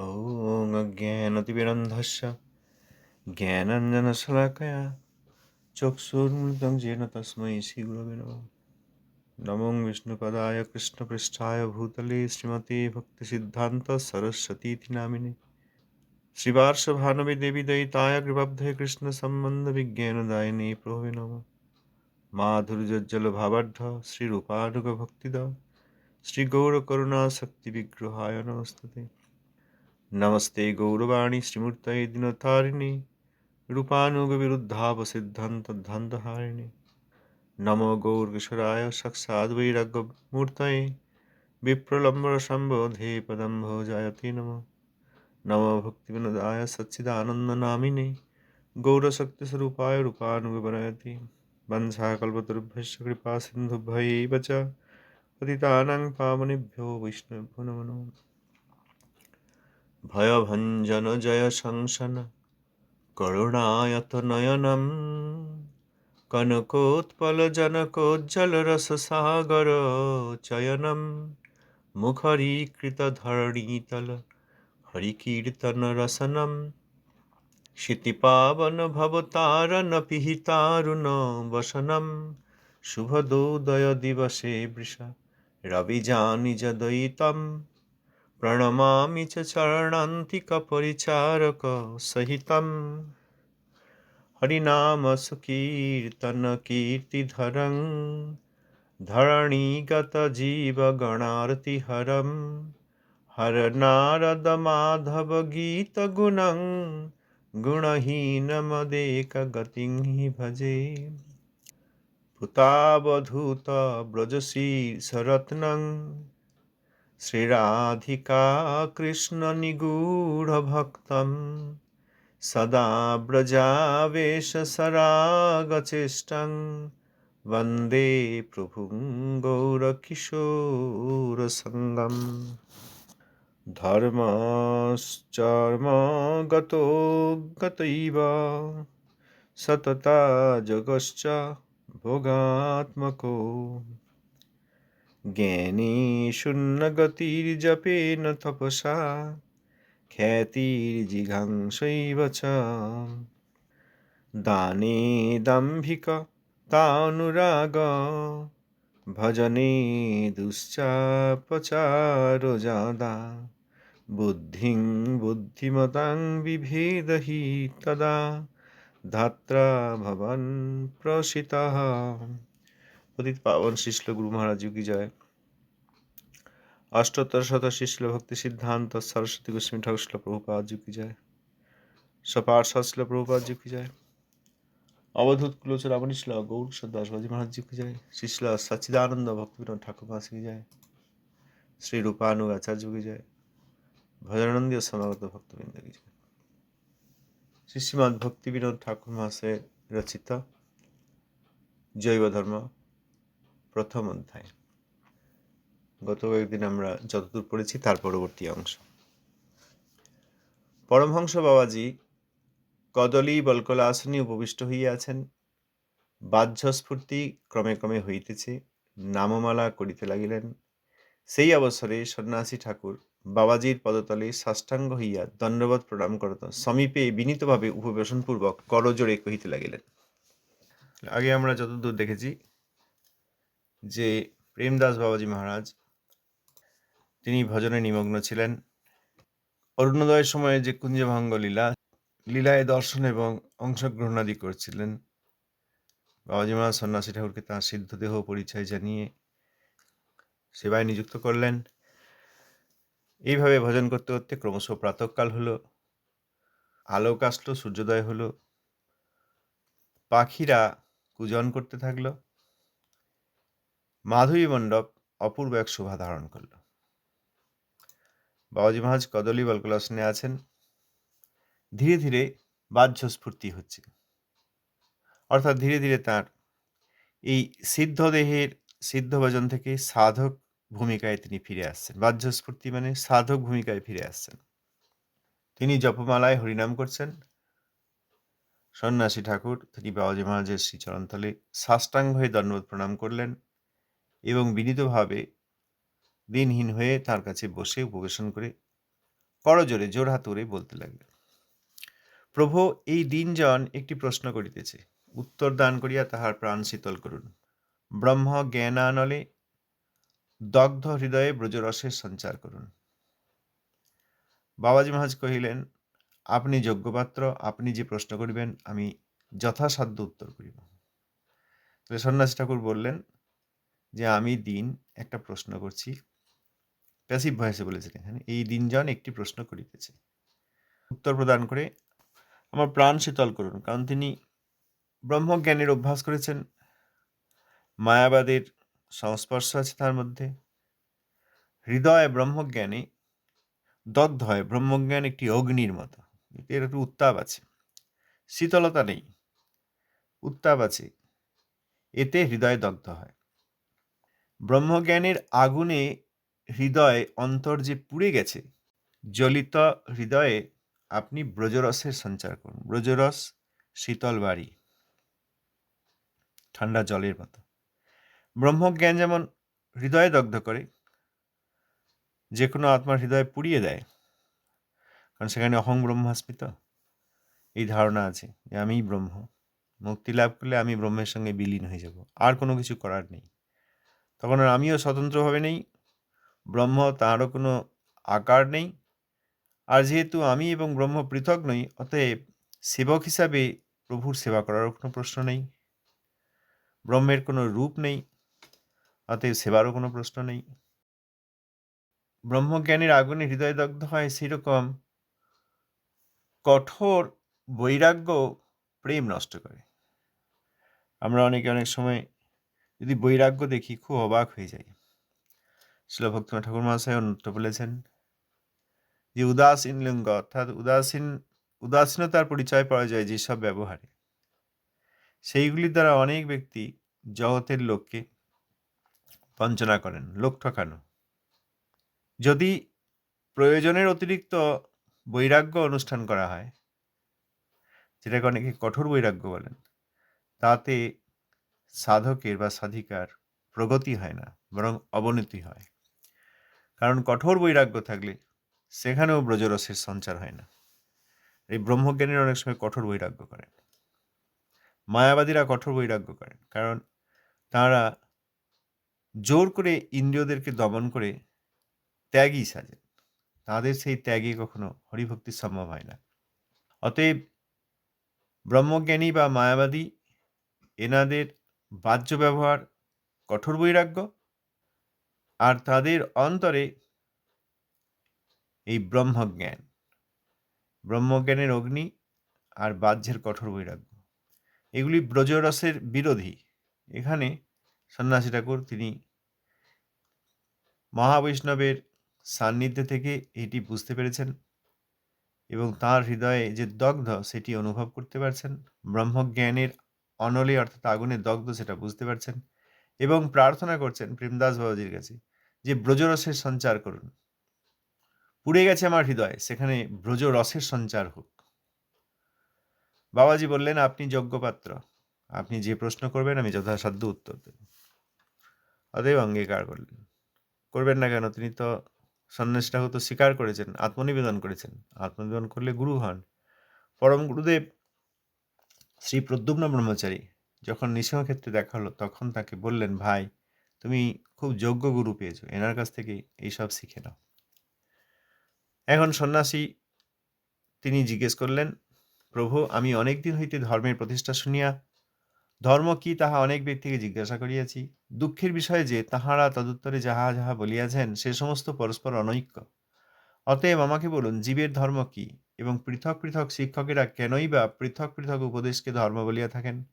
ॐ अज्ञानतिमिरन्धस्य ज्ञानाञ्जनशलाकया चक्षुर्मृतं येन तस्मै श्रीगुरवे नमः नमो विष्णुपदाय कृष्णपृष्ठाय भूतले श्रीमते भक्तिसिद्धान्तसरस्वतीति नामिने श्रीवार्षभानवे देवी दयिताय कृपब्धे कृष्णसम्बन्धविज्ञानदायिने प्रभवे नमः माधुर्यज्जलभावाढ्य श्रीरूपानुगभक्तिदा श्रीगौरकरुणाशक्तिविग्रहाय नमस्तते नमस्ते गौरवाणी श्रीमूर्तये दिनतारिणे रूपानुगविरुद्धावसिद्धान्तध्वान्तहारिणे नमो गौरकिशोराय साक्षाद्वैराग्यमूर्तये विप्रलम्बरसम्बोधे पदं भोजायते नमः नमो भक्तिविनोदाय सच्चिदानन्दनामिने गौरशक्तिस्वरूपाय रूपानुगवनयति वंशाकल्पतरुभ्यश्च कृपा सिन्धुभ्यैव च पतितानां पावनेभ्यो वैष्णवेभ्यो नमो ভয়ভঞ্জন জয় শংসন করুণায়ত নয়নম কনকোৎপল জনকোজ্জ্বল রস সাগর চয়নম মুখরীকৃত ধরণীতল হরিকীর্তন রসনম শীতিপাবন ভবতারণ পিহিতারুণ বসনম শুভদোদয় দিবসে বৃষ রবি জানি রবিজানিজদয়িতম प्रणमामि च चरणान्तिकपरिचारकसहितं हरिनामसुकीर्तनकीर्तिधरं धरणीगतजीवगणार्तिहरं हरनारदमाधवगीतगुणं गुणहीनमदेकगतिं हि भजे। पुतावधूतव्रजशीर्षरत्नं श्रीराधिका कृष्णनिगूढभक्तं सदा व्रजावेशसरागचेष्टं वन्दे प्रभुं गौरकिशोरसङ्गम् धर्मश्चर्मगतो गतैव सतता जगश्च भोगात्मको জ্ঞানী শূন্য গতির জপে ন তপসা খ্যাতির জিঘাংসৈব চ দানে দাম্ভিক তানুরাগ, ভজনে দুশ্চাপচার যাদা বুদ্ধি বুদ্ধিমতাং বিভেদহি তদা, ধাত্রা ভবন প্রসিতা। অতীত পাবন শিষ্য গুরু মহারাজ কি জয়। অষ্টোত্তর শত শিষ্য ভক্তি সিদ্ধান্ত, সরস্বতী গোস্বামী ঠাকুর শিল প্রভুপাদ কি জয়। সপার শিল প্রভুপাদ কি জয়। অবধূত কুলোচর আমনি শিল, গৌর দাসবাজি মহারাজ কি জয়। শিষ্য সচিদানন্দ ভক্তিবিনোদ ঠাকুর মাসি কি জয়। শ্রী রূপানু আচার্য কি জয়। ভজনানন্দীয় সমাগত ভক্তবৃন্দ কি জয়। শ্রী শ্রীমৎ ভক্তিবিনোদ ঠাকুর মহাশয় রচিত জৈব ধর্ম প্রথম অধ্যায়। গত কয়েকদিন আমরা যতদূর পড়েছি তার পরবর্তী অংশ। পরমহংস বাবাজি কদলী বলকলা আসনে উপবিষ্ট হইয়াছেন বাহ্যস্ফূর্তি ক্রমে ক্রমে হইতেছে, নামমালা করিতে লাগিলেন। সেই অবসরে সন্ন্যাসী ঠাকুর বাবাজির পদতলে সাষ্টাঙ্গ হইয়া দণ্ডবত প্রণাম করত, সমীপে বিনীতভাবে উপবেশনপূর্বক করজোড়ে কহিতে লাগিলেন। আগে আমরা যতদূর দেখেছি যে প্রেমদাস বাবাজি মহারাজ, তিনি ভজনে নিমগ্ন ছিলেন। অরুণোদয়ের সময়ে যে কুঞ্জভঙ্গ লীলা, লীলায় দর্শন এবং অংশগ্রহণাদি করছিলেন, বাবাজি মহারাজ সন্ন্যাসী ঠাকুরকে তাঁর সিদ্ধদেহ পরিচয় জানিয়ে সেবায় নিযুক্ত করলেন। এইভাবে ভজন করতে করতে ক্রমশ প্রাতকাল হলো আলোক আসলো সূর্যোদয় হলো, পাখিরা কুজন করতে থাকল মাধবী মণ্ডপ অপূর্ব এক শোভা ধারণ করল। বাবাজি মহাজ কদলী বলকলাসনে আছেন। ধীরে ধীরে বাহ্য স্ফূর্তি হচ্ছে। অর্থাৎ ধীরে ধীরে তার এই সিদ্ধ দেহের সিদ্ধ ভজন থেকে সাধক ভূমিকায় তিনি ফিরে আসছেন। বাহ্য স্ফূর্তি মানে সাধক ভূমিকায় ফিরে আসছেন। তিনি জপমালায় হরিনাম করছেন। সন্ন্যাসী ঠাকুর, তিনি বাবাজি মহারাজের শ্রীচরণতলে সাষ্টাঙ্গ হয়ে দণ্ডবোধ প্রণাম করলেন। এবং বিনীতভাবে দিনহীন হয়ে তার কাছে বসে উপবেশন করে করজোরে জোর হাতুড়ে বলতে লাগলেন প্রভু, এই দিনজন একটি প্রশ্ন করিতেছে। উত্তর দান করিয়া তাহার প্রাণ শীতল করুন। ব্রহ্ম জ্ঞানানলে দগ্ধ হৃদয়ে ব্রজরসের সঞ্চার করুন। বাবাজি মহাজ কহিলেন, আপনি যোগ্যপাত্র আপনি যে প্রশ্ন করিবেন, আমি যথাসাধ্য উত্তর করিব। সন্ন্যাসী ঠাকুর বললেন যে আমি দিন একটা প্রশ্ন করছি। প্যাসিভ ভয়েসে বলেছেন এখানে এই দিনজন একটি প্রশ্ন করিতেছে। উত্তর প্রদান করে, আমার প্রাণ শীতল করুন। কারণ তিনি ব্রহ্মজ্ঞানের অভ্যাস করেছেন। মায়াবাদের সংস্পর্শ আছে তার মধ্যে। হৃদয় ব্রহ্মজ্ঞানে, দগ্ধ হয়। ব্রহ্মজ্ঞান একটি অগ্নির মতো। এর একটু উত্তাপ আছে। শীতলতা নেই। উত্তাপ আছে। এতে হৃদয় দগ্ধ হয়। ব্রহ্মজ্ঞানের আগুনে হৃদয় অন্তর যে পুড়ে গেছে, জ্বলিত হৃদয়ে আপনি ব্রজরসের সঞ্চার করুন। ব্রজরস, শীতল বাড়ি। ঠান্ডা জলের মতো। ব্রহ্মজ্ঞান যেমন হৃদয়ে দগ্ধ করে যে কোনো আত্মার হৃদয়ে পুড়িয়ে দেয়, কারণ সেখানে অহং ব্রহ্মাস্মিত। এই ধারণা আছে যে আমিই ব্রহ্ম। মুক্তি লাভ করলে আমি ব্রহ্মের সঙ্গে বিলীন হয়ে যাব। আর কোনো কিছু করার নেই। তখন আর আমিও স্বতন্ত্রভাবে নেই। ব্রহ্ম তাঁরও কোনো আকার নেই। আর যেহেতু আমি এবং ব্রহ্ম পৃথক নই, অতএব সেবক হিসাবে প্রভুর সেবা করারও কোনো প্রশ্ন নেই। ব্রহ্মের কোনো রূপ নেই, অতএব সেবারও কোনো প্রশ্ন নেই। ব্রহ্মজ্ঞানের আগুনে হৃদয় দগ্ধ হয় সেরকম কঠোর বৈরাগ্য প্রেম নষ্ট করে। আমরা অনেকে অনেক সময় যদি বৈরাগ্য দেখি, খুব অবাক হয়ে যাই। শিলভক্তনাথ ঠাকুর মহাশয় অন্যত্র বলেছেন, যে উদাসীন লিঙ্গ অর্থাৎ উদাসীন, উদাসীনতার পরিচয় পাওয়া যায় যেসব ব্যবহারে। সেইগুলির দ্বারা অনেক ব্যক্তি জগতের লোককে বঞ্চনা করেন, লোক ঠকানো। যদি প্রয়োজনের অতিরিক্ত বৈরাগ্য অনুষ্ঠান করা হয়, যেটাকে অনেকে কঠোর বৈরাগ্য বলেন, তাতে সাধকের বা সাধিকার প্রগতি হয় না, বরং অবনতি হয়। কারণ কঠোর বৈরাগ্য থাকলে সেখানেও ব্রজরসের সঞ্চার হয় না। এই ব্রহ্মজ্ঞানীরা অনেক সময় কঠোর বৈরাগ্য করেন। মায়াবাদীরা কঠোর বৈরাগ্য করেন, কারণ তারা জোর করে ইন্দ্রিয়দেরকে দমন করে ত্যাগই সাজেন। তাদের সেই ত্যাগে কখনো হরিভক্তি সম্ভব হয় না। অতএব ব্রহ্মজ্ঞানী বা মায়াবাদী এনাদের বাহ্য ব্যবহার, কঠোর বৈরাগ্য আর তাদের অন্তরে এই ব্রহ্মজ্ঞান। ব্রহ্মজ্ঞানের অগ্নি আর বাহ্যের কঠোর বৈরাগ্য। এগুলি ব্রজরসের বিরোধী। এখানে সন্ন্যাসী ঠাকুর তিনি মহাবৈষ্ণবের সান্নিধ্যে থেকে এটি বুঝতে পেরেছেন এবং তার হৃদয়ে যে দগ্ধ, সেটি অনুভব করতে পারছেন ব্রহ্মজ্ঞানের অনলে অর্থাৎ আগুনে দগ্ধ সেটা বুঝতে পারছেন এবং প্রার্থনা করছেন প্রেমদাস বাবাজির কাছে যে ব্রজরসের সঞ্চার করুন। পুড়ে গেছে আমার হৃদয়, সেখানে ব্রজরসের সঞ্চার হোক। বাবাজি বললেন, আপনি যজ্ঞপাত্র, আপনি যে প্রশ্ন করবেন আমি যথাসাধ্য উত্তর দেব। অতএব অঙ্গীকার করলেন। করবেন না কেন? তিনি তো সন্ন্যাসী ঠাকুর তো স্বীকার করেছেন, আত্মনিবেদন করেছেন। আত্মনিবেদন করলে গুরু হন। পরম গুরুদেব শ্রী প্রদ্যুম্ন ব্রহ্মচারী যখন নৃসিংহক্ষেত্রে দেখা হলো, তখন তাকে বললেন, ভাই, তুমি খুব যোগ্য গুরু পেয়েছ। এনার কাছ থেকে এইসব শিখে নাও। এখন সন্ন্যাসী তিনি জিজ্ঞেস করলেন, প্রভু, আমি অনেক দিন হইতে ধর্মের প্রতিষ্ঠা শুনিয়া, ধর্ম কি তাহা অনেক ব্যক্তিকে জিজ্ঞাসা করিয়াছি? দুঃখের বিষয় যে, তাহারা তদুত্তরে যাহা যাহা বলিয়াছেন, সে সমস্ত পরস্পর অনৈক্য। অতএব আমাকে বলুন, জীবের ধর্ম কি? এবং পৃথক পৃথক শিক্ষকেরা কেনই বা পৃথক পৃথক উপদেশকে ধর্ম বলিয়া থাকেন?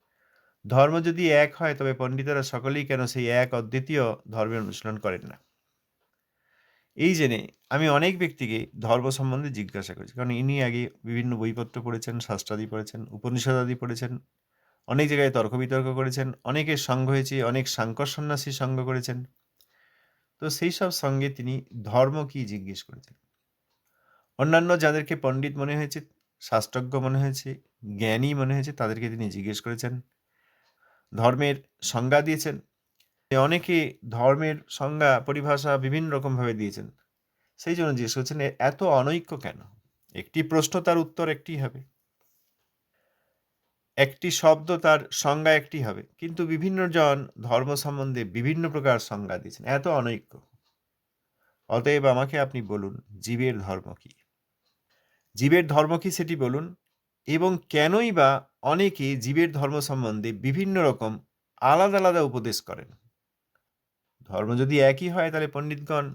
ধর্ম যদি এক হয়, তবে পণ্ডিতেরা সকলেই কেন সেই এক অদ্বিতীয় ধর্মের অনুশীলন করেন না? এই জেনে আমি অনেক ব্যক্তিকে ধর্ম সম্বন্ধে জিজ্ঞাসা করেছি। কারণ ইনি আগে বিভিন্ন বইপত্র পড়েছেন, শাস্ত্রাদি পড়েছেন, উপনিষদাদি পড়েছেন, অনেক জায়গায় তর্ক বিতর্ক করেছেন, অনেকের সঙ্গ হয়েছে, অনেক সাংকর সন্ন্যাসী সঙ্গ করেছেন। তো সেই সব সঙ্গে তিনি ধর্ম কি জিজ্ঞেস করেছেন? অন্যান্য যাদেরকে পণ্ডিত মনে হয়েছে, শাস্ত্রজ্ঞ মনে হয়েছে, জ্ঞানী মনে হয়েছে তাদেরকে তিনি জিজ্ঞেস করেছেন। ধর্মের সংজ্ঞা দিয়েছেন। অনেকে ধর্মের সংজ্ঞা পরিভাষা বিভিন্ন রকমভাবে দিয়েছেন। সেই জন্য জিজ্ঞেস করছেন "এ এত অনৈক্য কেন?" একটি প্রশ্ন তার উত্তর একটি হবে। একটি শব্দ তার সংজ্ঞা একটি হবে। কিন্তু বিভিন্ন জন ধর্ম সম্বন্ধে বিভিন্ন প্রকার সংজ্ঞা দিয়েছেন। এত অনৈক্য। অতএব আমাকে আপনি বলুন জীবের ধর্ম কী? জীবের ধর্ম কি সেটি বলুন এবং কেনই বা অনেকে জীবের ধর্ম সম্বন্ধে বিভিন্ন রকম আলাদা, আলাদা উপদেশ করেন? ধর্ম যদি একই হয় তাহলে পণ্ডিতগণ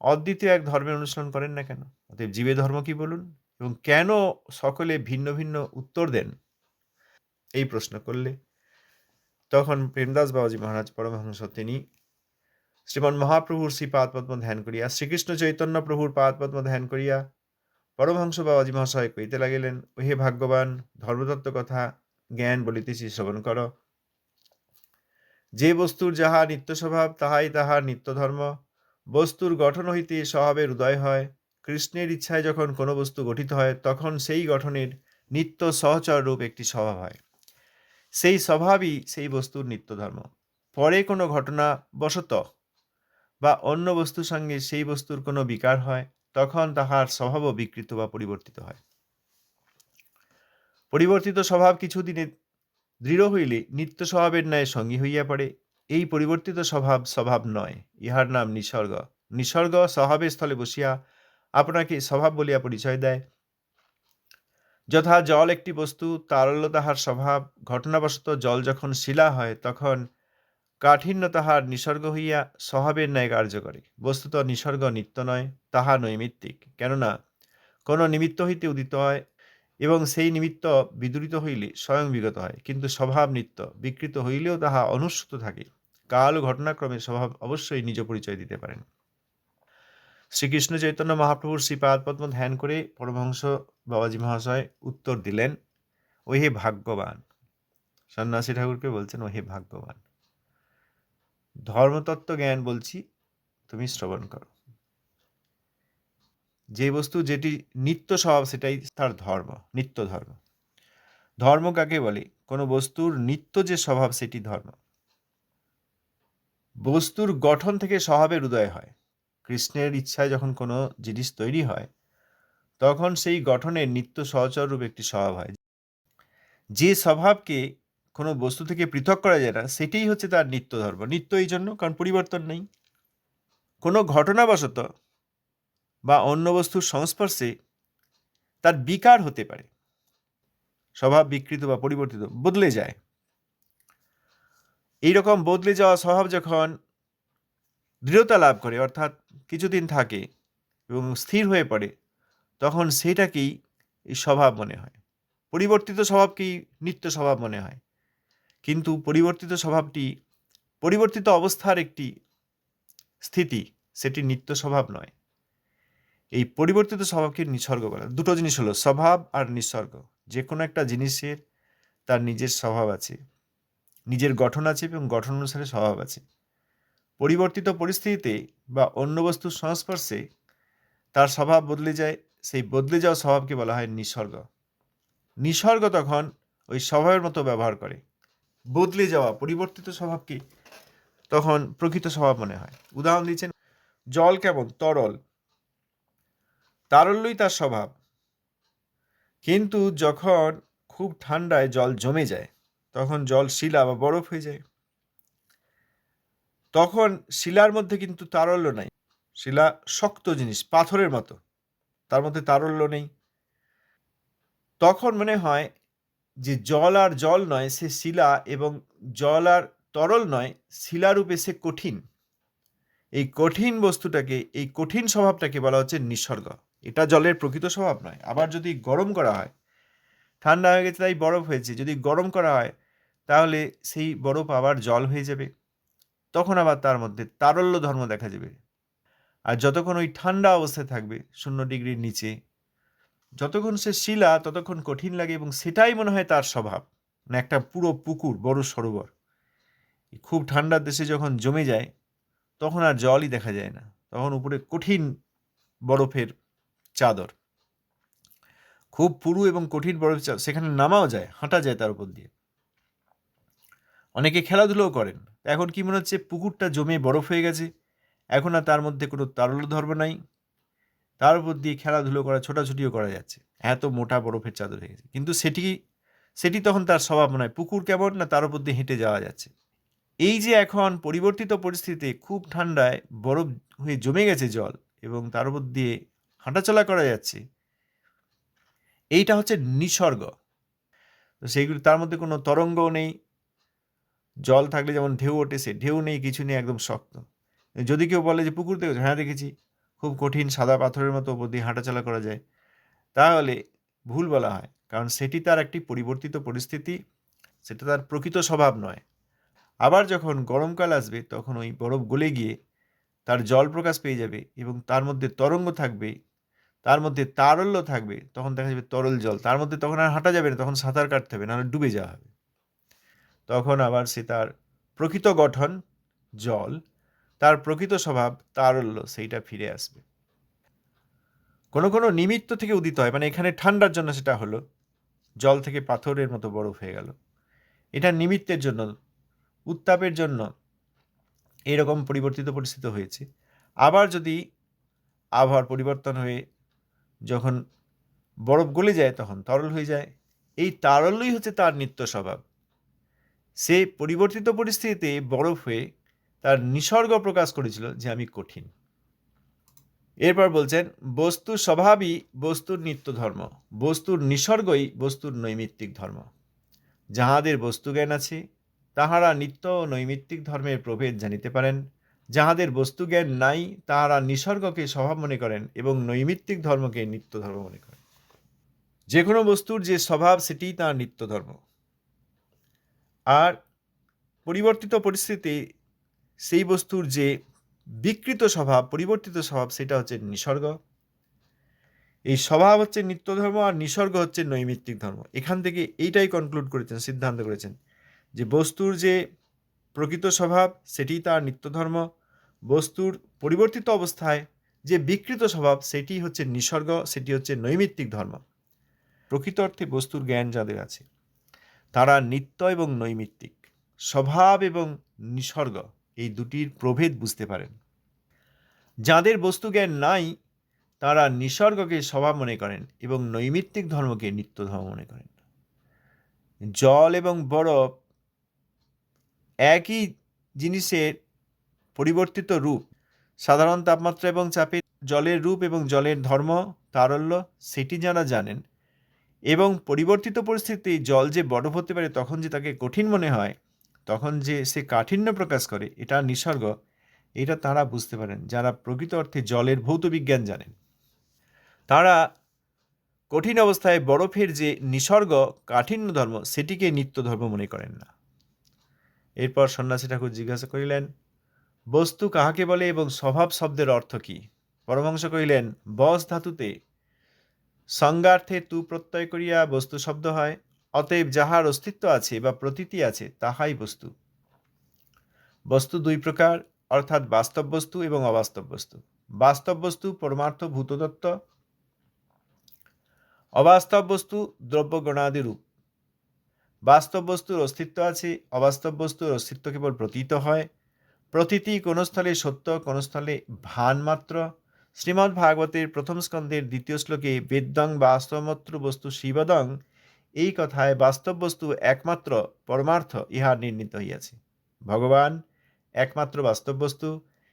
অদ্বিতীয় এক ধর্মের অনুসরণ করেন না কেন? অতএব জীবের ধর্ম কী বলুন এবং কেন সকলে ভিন্ন, ভিন্ন উত্তর দেন? এই প্রশ্ন করলে তখন প্রেমদাস বাবাজী মহারাজ পরমহংস তিনি শ্রীমন মহাপ্রভুর শ্রীপাদপদ্ম ধ্যান করিয়া শ্রীকৃষ্ণ চৈতন্য প্রভুর পাদপদ্ম ধ্যান করিয়া পরমহংস বাবাজী মহাশয় কইতে লাগিলেন, ওহে ভাগ্যবান, ধর্মতত্ত্ব কথা, জ্ঞান বলিতেছি শ্রবণ কর। যে বস্তুর যাহা নিত্য স্বভাব তাহাই তাহার নিত্য ধর্ম বস্তুর গঠন হইতে স্বভাবের উদয় হয়। কৃষ্ণের ইচ্ছায় যখন কোনো বস্তু গঠিত হয়, তখন সেই গঠনের নিত্য সহচর রূপ একটি স্বভাব হয়। সেই স্বভাবই সেই বস্তুর নিত্য ধর্ম পরে কোনো ঘটনা বশত বা অন্য বস্তুর সঙ্গে সেই বস্তুর কোনো বিকার হয়। তখন তাহার স্বভাবও বিকৃত বা পরিবর্তিত হয়। পরিবর্তিত স্বভাব কিছুদিনে দৃঢ় হইলে নিত্য স্বভাবের ন্যায় সঙ্গী হইয়া পড়ে। এই পরিবর্তিত স্বভাব স্বভাব নয়, ইহার নাম নিসর্গ। নিসর্গ স্বভাবের স্থলে বসিয়া আপনাকে স্বভাব বলিয়া পরিচয় দেয়। যথা জল একটি বস্তু, তারল্য তাহার স্বভাব। ঘটনাবশত জল যখন শিলা হয়, তখন কাঠিন্য তাহার নিসর্গ হইয়া স্বভাবের ন্যায় কার্য করে। বস্তুত নিসর্গ নিত্য নয়। তাহা নৈমিত্তিক কেননা কোনো নিমিত্ত হইতে উদিত হয় এবং সেই নিমিত্ত বিদূরিত হইলে স্বয়ং বিগত হয়, কিন্তু স্বভাব নিত্য, বিকৃত হইলেও তাহা অনুসূত থাকে। কাল ঘটনাক্রমে স্বভাব অবশ্যই নিজ পরিচয় দিতে পারেন। শ্রীকৃষ্ণ চৈতন্য মহাপ্রভুর শ্রীপাদ পদ্ম ধ্যান করে পরমহংস বাবাজি মহাশয় উত্তর দিলেন, ওহে ভাগ্যবান। সন্ন্যাসী ঠাকুরকে বলছেন, ওহে ভাগ্যবান। ধর্মতত্ত্ব জ্ঞান বলছি, তুমি শ্রবণ করো। যে বস্তু যেটি নিত্য স্বভাব, সেটাই তার ধর্ম, নিত্য ধর্ম। ধর্ম কাকে বলে? কোনো বস্তুর নিত্য যে স্বভাব, সেটি ধর্ম। বস্তুর গঠন থেকে স্বভাবের উদয় হয়। কৃষ্ণের ইচ্ছায় যখন কোনো জিনিস তৈরি হয়, তখন সেই গঠনের নিত্য সহচর রূপ একটি স্বভাব হয়। যে স্বভাবকে কোনো বস্তু থেকে পৃথক করা যায় না, সেটাই হচ্ছে তার নিত্য ধর্ম। নিত্য এই জন্য, কারণ পরিবর্তন নেই। কোনো ঘটনাবশত বা অন্য বস্তুর সংস্পর্শে তার বিকার হতে পারে। স্বভাব বিকৃত বা পরিবর্তিত, বদলে যায়। এই রকম বদলে যাওয়া স্বভাব যখন দৃঢ়তা লাভ করে, অর্থাৎ কিছুদিন থাকে এবং স্থির হয়ে পড়ে, তখন সেটাকেই এই স্বভাব মনে হয়। পরিবর্তিত স্বভাবকেই নিত্য স্বভাব মনে হয়। কিন্তু পরিবর্তিত স্বভাবটি পরিবর্তিত অবস্থার একটি স্থিতি, সেটি নিত্য স্বভাব নয়। এই পরিবর্তিত স্বভাবকে নিসর্গ বলা। দুটো জিনিস হলো, স্বভাব আর নিসর্গ। যে কোনো একটা জিনিসের তার নিজের স্বভাব আছে। নিজের গঠন আছে এবং গঠন অনুসারে স্বভাব আছে। পরিবর্তিত পরিস্থিতিতে বা অন্য বস্তুর সংস্পর্শে তার স্বভাব বদলে যায়, সেই বদলে যাওয়া স্বভাবকে বলা হয় নিসর্গ। নিসর্গ তখন ওই স্বভাবের মতো ব্যবহার করে। বদলে যাওয়া, পরিবর্তিত স্বভাবকে তখন প্রকৃত স্বভাব মনে হয়। উদাহরণ দিচ্ছেন, জল কেমন? তরল। তারল্যই তার স্বভাব। কিন্তু যখন খুব ঠান্ডায় জল জমে যায়, তখন জল শিলা বা বরফ হয়ে যায়। তখন শিলার মধ্যে কিন্তু তারল্য নাই। শিলা শক্ত জিনিস, পাথরের মতো। তার মধ্যে তারল্য নেই। তখন মনে হয় যে জল আর জল নয়, সে শিলা এবং জল আর তরল নয় শিলারূপে সে কঠিন। এই কঠিন বস্তুটাকে, এই কঠিন স্বভাবটাকে বলা হচ্ছে নিসর্গ। এটা জলের প্রকৃত স্বভাব নয়। আবার যদি গরম করা হয়, ঠান্ডা হয়ে গেছে তাই বরফ হয়েছে, যদি গরম করা হয়, তাহলে সেই বরফ আবার জল হয়ে যাবে। তখন আবার তার মধ্যে তারল্য ধর্ম দেখা যাবে। আর যতক্ষণ ওই ঠান্ডা অবস্থায় থাকবে, শূন্য ডিগ্রির নিচে, যতক্ষণ সে শিলা, ততক্ষণ কঠিন লাগে এবং সেটাই মনে হয় তার স্বভাব। মানে একটা পুরো পুকুর, বড় সরোবর। খুব ঠান্ডার দেশে যখন জমে যায়, তখন আর জলই দেখা যায় না। তখন উপরে কঠিন বরফের চাদর। খুব পুরু এবং কঠিন বরফ সেখানে নামাও যায়, হাঁটা যায় তার উপর দিয়ে। অনেকে খেলাধুলোও করেন। এখন কি মনে হচ্ছে, পুকুরটা জমে বরফ হয়ে গেছে? এখন আর তার মধ্যে কোনো তারল ধর্ম নাই। তার উপর দিয়ে খেলাধুলো করা, ছোটাছুটিও করা যাচ্ছে। এত মোটা বরফের চাদর হয়ে গেছে। কিন্তু সেটি সেটি তখন তার স্বভাব নয়। পুকুর কেমন না তার উপর দিয়ে হেঁটে যাওয়া যাচ্ছে। এই যে এখন পরিবর্তিত পরিস্থিতিতে খুব ঠান্ডায় বরফ হয়ে জমে গেছে জল এবং তার উপর দিয়ে হাঁটাচলা করা যাচ্ছে। এইটা হচ্ছে নিসর্গ। তো সেইগুলি, তার মধ্যে কোনো তরঙ্গও নেই। জল থাকলে যেমন ঢেউ ওঠে, সে ঢেউ নেই, কিছু নেই, একদম শক্ত। যদি কেউ বলে যে পুকুর দেখেছ হ্যাঁ দেখেছি। খুব কঠিন সাদা পাথরের মতো ওপর দিয়ে হাঁটাচলা করা যায়। তাহলে ভুল বলা হয়, কারণ সেটি তার একটি পরিবর্তিত পরিস্থিতি, সেটা তার প্রকৃত স্বভাব নয়। আবার যখন গরমকাল আসবে, তখন ওই বরফ গলে গিয়ে তার জল প্রকাশ পেয়ে যাবে এবং তার মধ্যে তরঙ্গ থাকবে। তার মধ্যে তারল্য থাকবে, তখন দেখা যাবে তরল জল। তার মধ্যে তখন আর হাঁটা যাবে না, তখন সাঁতার কাটতে হবে, নাহলে ডুবে যাওয়া হবে। তখন আবার সে তার প্রকৃত গঠন, জল, তার প্রকৃত স্বভাব, তারল্য, সেইটা ফিরে আসবে। কোনো কোনো নিমিত্ত থেকে উদিত হয় মানে এখানে ঠান্ডার জন্য সেটা হলো, জল থেকে পাথরের মতো বরফ হয়ে গেল। এটা নিমিত্তের জন্য, উত্তাপের জন্য এরকম পরিবর্তিত পরিস্থিতি হয়েছে। আবার যদি আবহাওয়ার পরিবর্তন হয়ে যখন বরফ গলে যায় তখন তরল হয়ে যায়। এই তারল্যই হচ্ছে তার নিত্য স্বভাব। সে পরিবর্তিত পরিস্থিতিতে বরফ হয়ে তার নিসর্গ প্রকাশ করেছিল যে আমি কঠিন। এরপর বলছেন, বস্তু স্বভাবই বস্তুর নিত্য ধর্ম, বস্তুর নিসর্গই বস্তুর নৈমিত্তিক ধর্ম। যাহাদের বস্তু জ্ঞান আছে, তাহারা নিত্য ও নৈমিত্তিক ধর্মের প্রভেদ জানিতে পারেন। যাহাদের বস্তু জ্ঞান নাই, তাহারা নিসর্গকে স্বভাব মনে করেন এবং নৈমিত্তিক ধর্মকে নিত্য ধর্ম মনে করেন। যে কোনো বস্তুর যে স্বভাব সেটিই তার নিত্য ধর্ম আর পরিবর্তিত পরিস্থিতি সেই বস্তুর যে বিকৃত স্বভাব, পরিবর্তিত স্বভাব, সেটা হচ্ছে নিসর্গ। এই স্বভাব হচ্ছে নিত্য ধর্ম আর নিসর্গ হচ্ছে নৈমিত্তিক ধর্ম। এখান থেকে এইটাই কনক্লুড করেছেন, সিদ্ধান্ত করেছেন যে বস্তুর যে প্রকৃত স্বভাব, সেটি তার নিত্য ধর্ম বস্তুর পরিবর্তিত অবস্থায় যে বিকৃত স্বভাব, সেটি হচ্ছে নিসর্গ, সেটি হচ্ছে নৈমিত্তিক ধর্ম। প্রকৃত অর্থে বস্তুর জ্ঞান যাদের আছে, তারা নিত্য এবং নৈমিত্তিক। স্বভাব এবং নিসর্গ এই দুটির প্রভেদ বুঝতে পারেন। যাদের বস্তু জ্ঞান নাই, তারা নিসর্গকে স্বভাব মনে করেন এবং নৈমিত্তিক ধর্মকে নিত্য ধর্ম মনে করেন। জল এবং বরফ একই জিনিসের পরিবর্তিত রূপ। সাধারণ তাপমাত্রা এবং চাপে জলের রূপ এবং জলের ধর্ম, তারল্য, সেটি যারা জানেন এবং পরিবর্তিত পরিস্থিতি জল যে বরফ হতে পারে তখন যে তাকে কঠিন মনে হয়, তখন যে সে কাঠিন্য প্রকাশ করে, এটা নিসর্গ, এটা তারা বুঝতে পারেন, যারা প্রকৃত অর্থে জলের ভৌত বিজ্ঞান জানেন। তারা কঠিন অবস্থায় বরফের যে নিসর্গ, কাঠিন্য ধর্ম, সেটিকে নিত্য ধর্ম মনে করেন না। এরপর সন্ন্যাসী ঠাকুর জিজ্ঞাসা করিলেন বস্তু কাহাকে বলে এবং স্বভাব শব্দের অর্থ কী? পরমাংশ কহিলেন, বস ধাতুতে। সংজ্ঞার্থে তু প্রত্যয় করিয়া বস্তু শব্দ হয়, অতএব যাহার অস্তিত্ব আছে বা প্রতীতি আছে, তাহাই বস্তু। বস্তু দুই প্রকার, অর্থাৎ বাস্তব বস্তু এবং অবাস্তব বস্তু। বাস্তব বস্তু পরমার্থ ভূতদত্ত, অবাস্তব বস্তু দ্রব্যগণাদি রূপ। বাস্তব বস্তুর অস্তিত্ব আছে, অবাস্তব বস্তুর অস্তিত্ব কেবল প্রতীত হয় প্রতীতি কোনো স্থলে সত্য কোনো স্থলে ভান মাত্র। শ্রীমদ্ ভাগবতের প্রথম স্কন্ধের দ্বিতীয় শ্লোকে বেদং বাস্তবমাত্র বস্তু শিবদং, এই কথায় বাস্তব বস্তু একমাত্র পরমার্থ ইহা নির্ণীত হইয়াছে। ভগবান একমাত্র বাস্তব বস্তু,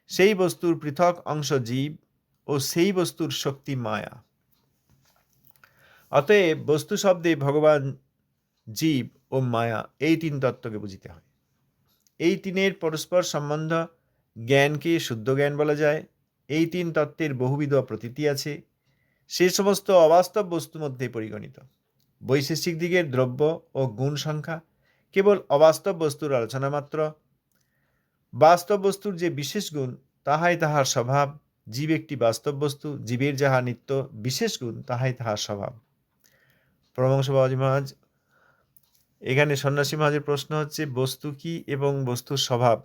সেই বস্তুর পৃথক অংশ জীব ও সেই বস্তুর শক্তি মায়া। অতএব বস্তু শব্দে ভগবান জীব ও মায়া, এই তিন তত্ত্বকে বুঝিতে হয়। এই তিনের পরস্পর সম্বন্ধ জ্ঞানকে শুদ্ধ জ্ঞান বলা যায়। এই তিন তত্ত্বের বহুবিধ প্রতীতি আছে। সে সমস্ত অবাস্তব বস্তু মধ্যে পরিগণিত। বৈশেষিক দিকের দ্রব্য ও গুণ সংখ্যা কেবল অবাস্তব বস্তুর আলোচনা মাত্র। বাস্তব বস্তুর যে বিশেষ গুণ, তাহাই তাহার স্বভাব। জীব একটি বাস্তব বস্তু, জীবের যাহা নিত্য বিশেষ গুণ, তাহাই তাহার স্বভাব। পরমংশ বাবাজি মহারাজ এখানে সন্ন্যাসী মহাজের প্রশ্ন হচ্ছে, বস্তু কি এবং বস্তুর স্বভাব?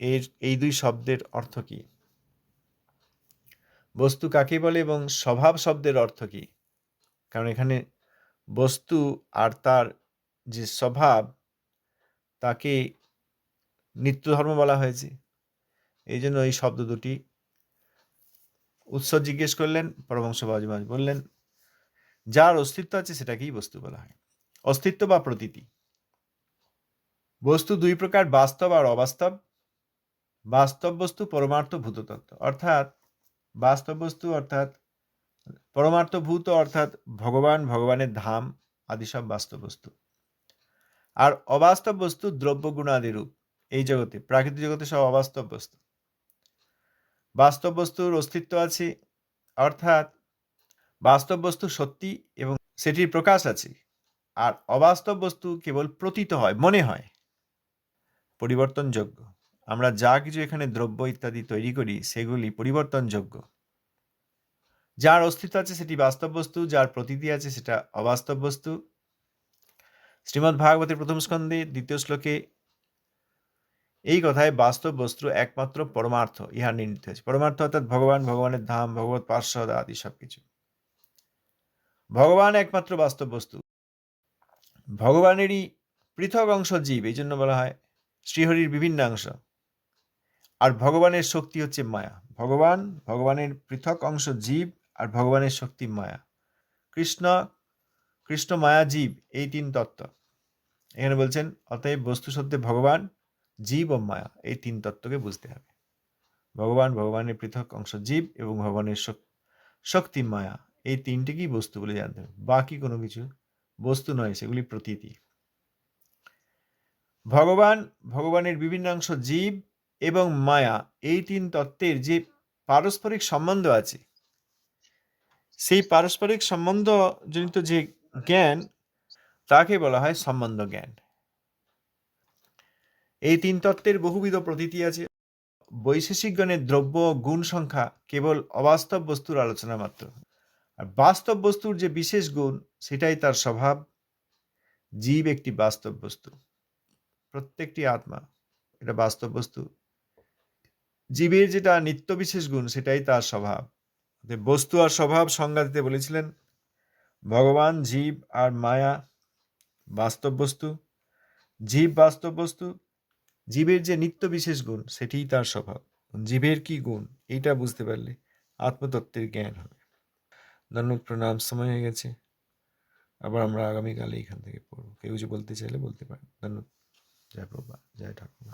এর, এই দুই শব্দের অর্থ কি? বস্তু কাকে বলে এবং স্বভাব শব্দের অর্থ কি? কারণ এখানে বস্তু আর তার যে স্বভাব, তাকে নিত্য ধর্ম বলা হয়েছে। এই জন্য এই শব্দ দুটি উৎস জিজ্ঞেস করলেন পরমংশ বাবাজি মহারাজ বললেন, যার অস্তিত্ব আছে সেটাকেই বস্তু বলা হয়। অস্তিত্ব বা প্রতীতি? বস্তু দুই প্রকার, বাস্তব আর অবাস্তব। বাস্তব বস্তু পরমার্থ ভূততত্ত্ব অর্থাৎ বাস্তব বস্তু, অর্থাৎ পরমার্থ ভূত, অর্থাৎ ভগবান, ভগবানের ধাম আদি সব বাস্তব বস্তু। আর অবাস্তব বস্তু দ্রব্য গুণাদি রূপ, এই জগতে, প্রাকৃতিক জগতে সব অবাস্তব বস্তু। বাস্তব বস্তুর অস্তিত্ব আছে, অর্থাৎ বাস্তব বস্তু সত্যি এবং সেটির প্রকাশ আছে। আর অবাস্তব বস্তু কেবল প্রতীত হয়, মনে হয়। পরিবর্তনযোগ্য। আমরা যা কিছু এখানে দ্রব্য ইত্যাদি তৈরি করি, সেগুলি পরিবর্তনযোগ্য। যার অস্তিত্ব আছে সেটি বাস্তব বস্তু, যার প্রতীতি আছে সেটা অবাস্তব বস্তু। শ্রীমৎ ভাগবতের প্রথম স্কন্ধে দ্বিতীয় শ্লোকে এই কথায় বাস্তব বস্তু একমাত্র পরমার্থ ইহা নির্ণীত হয়েছে। পরমার্থ অর্থাৎ ভগবান, ভগবানের ধাম ভগবত পার্শ্বদ আদি সবকিছু। ভগবান একমাত্র বাস্তব বস্তু। ভগবানেরই পৃথক অংশ জীব, এই জন্য বলা হয়, শ্রীহরির বিভিন্ন অংশ। আর ভগবানের শক্তি হচ্ছে মায়া। ভগবান, ভগবানের পৃথক অংশ জীব, আর ভগবানের শক্তি মায়া। কৃষ্ণ কৃষ্ণ মায়া জীব, এই তিন তত্ত্ব। এখানে বলছেন, অতএব বস্তু সত্যে ভগবান, জীব ও মায়া, এই তিন তত্ত্বকে বুঝতে হবে। ভগবান, ভগবানের পৃথক অংশ জীব এবং ভগবানের শক্তি মায়া, এই তিনটিকেই বস্তু বলে জানতে হবে। বাকি কোনো কিছু বস্তু নয়, সেগুলি প্রতীতি। ভগবান, ভগবানের বিভিন্ন অংশ জীব এবং মায়া, এই তিন তত্ত্বের যে পারস্পরিক সম্বন্ধ আছে, সেই পারস্পরিক সম্বন্ধ জনিত যে জ্ঞান, তাকে বলা হয় সম্বন্ধ জ্ঞান। এই তিন তত্ত্বের বহুবিধ প্রতীতি আছে। বৈশেষিক জ্ঞানের দ্রব্য, গুণ, সংখ্যা কেবল অবাস্তব বস্তুর আলোচনা মাত্র। আর বাস্তব বস্তুর যে বিশেষ গুণ, সেটাই তার স্বভাব। জীব একটি বাস্তব বস্তু। প্রত্যেকটি আত্মা এটা বাস্তব বস্তু। জীবের যেটা নিত্য বিশেষ গুণ, সেটাই তার স্বভাব। বস্তু আর স্বভাব সংজ্ঞা দিতে বলেছিলেন, ভগবান, জীব আর মায়া বাস্তব বস্তু। জীব বাস্তব বস্তু, জীবের যে নিত্য বিশেষ গুণ, সেটিই তার স্বভাব। জীবের কি গুণ, এইটা বুঝতে পারলে আত্মতত্ত্বের জ্ঞান হবে। ধন্যবাদ প্রণাম, সময় হয়ে গেছে। আবার আমরা আগামীকালে এখান থেকে পড়ব। কেউ যে বলতে চাইলে বলতে পারেন ধন্যবাদ। জয় প্রভা, জয় ঠাকুর